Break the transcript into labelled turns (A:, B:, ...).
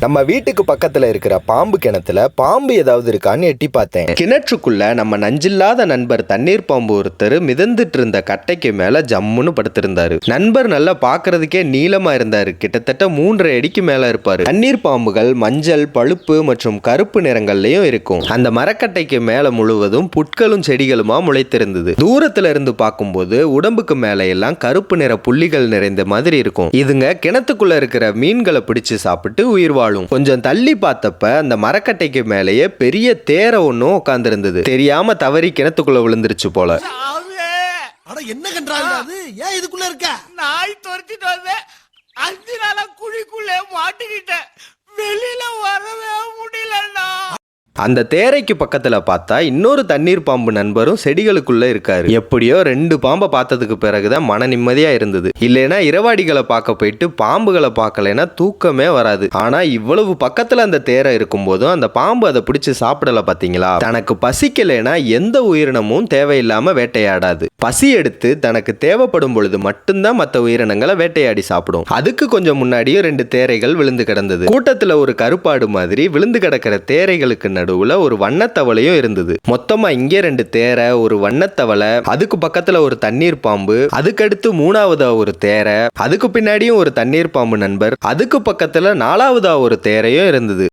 A: நம்ம வீட்டுக்கு பக்கத்துல இருக்கிற பாம்பு கிணத்துல பாம்பு ஏதாவது இருக்கான்னு எட்டி பார்த்தேன். கிணற்றுக்குள்ள நம்ம நஞ்சில்லாத நண்பர் தண்ணீர் பாம்பு ஒருத்தர் மிதந்துட்டு இருந்த கட்டைக்கு மேல ஜம்முன்னு படுத்திருந்தாரு. நண்பர் நல்லா பாக்குறதுக்கே நீளமா இருந்தாரு. கிட்டத்தட்ட மூன்றரை அடிக்கு மேல இருப்பாரு. தண்ணீர் பாம்புகள் மஞ்சள் பழுப்பு மற்றும் கருப்பு நிறங்கள்லயும் இருக்கும். அந்த மரக்கட்டைக்கு மேல முழுவதும் புட்களும் செடிகளுமா முளைத்திருந்தது. தூரத்துல இருந்து பார்க்கும்போது உடம்புக்கு மேல எல்லாம் கருப்பு நிற புள்ளிகள் நிறைந்த மாதிரி இருக்கும். இதுங்க கிணத்துக்குள்ள இருக்கிற மீன்களை பிடிச்சு சாப்பிட்டு உயிர் வாழும் கொஞ்சம் தள்ளி பார்த்தப்ப அந்த மரக்கட்டைக்கு மேலேயே பெரிய தேரை ஒன்றும் உட்காந்துருந்தது தெரியாம தவறி கிணத்துக்குள்ள விழுந்துருச்சு போல.
B: என்ன அது? ஏன் இதுக்குள்ள இருக்க?
C: நாய் துரத்திட்டு வந்தேன். அஞ்சு நாளா குழிக்குள்ளே மாட்டிக்கிட்டேன்.
A: அந்த தேரைக்கு பக்கத்தில் பார்த்தா இன்னொரு தண்ணீர் பாம்பு நண்பரும் செடிகளுக்குள்ளே இருக்காரு. எப்படியோ ரெண்டு பாம்பை பார்த்ததுக்கு பிறகுதான் மன நிம்மதியாக இருந்தது. இல்லைன்னா இரவாடிகளை பார்க்க போயிட்டு பாம்புகளை பார்க்கலைன்னா தூக்கமே வராது. ஆனால் இவ்வளவு பக்கத்தில் அந்த தேரை இருக்கும்போதும் அந்த பாம்பு அதை பிடிச்சி சாப்பிடல பார்த்தீங்களா தனக்கு பசிக்கலைன்னா எந்த உயிரினமும் தேவையில்லாமல் வேட்டையாடாது. பசி எடுத்து தனக்கு தேவைப்படும் பொழுது மட்டும்தான் மற்ற உயிரினங்களை வேட்டையாடி சாப்பிடும். அதுக்கு கொஞ்சம் முன்னாடியும் ரெண்டு தேரைகள் விழுந்து கிடந்தது. கூட்டத்துல ஒரு கருப்பாடு மாதிரி விழுந்து கிடக்கிற தேரைகளுக்கு நடுவுல ஒரு வண்ணத்தவளையும் இருந்தது. மொத்தமா இங்கே ரெண்டு தேரை ஒரு வண்ணத்தவளை அதுக்கு பக்கத்துல ஒரு தண்ணீர் பாம்பு அதுக்கடுத்து மூணாவதா ஒரு தேரை அதுக்கு பின்னாடியும் ஒரு தண்ணீர் பாம்பு நண்பர் அதுக்கு பக்கத்துல நாலாவதா ஒரு தேரையும் இருந்தது.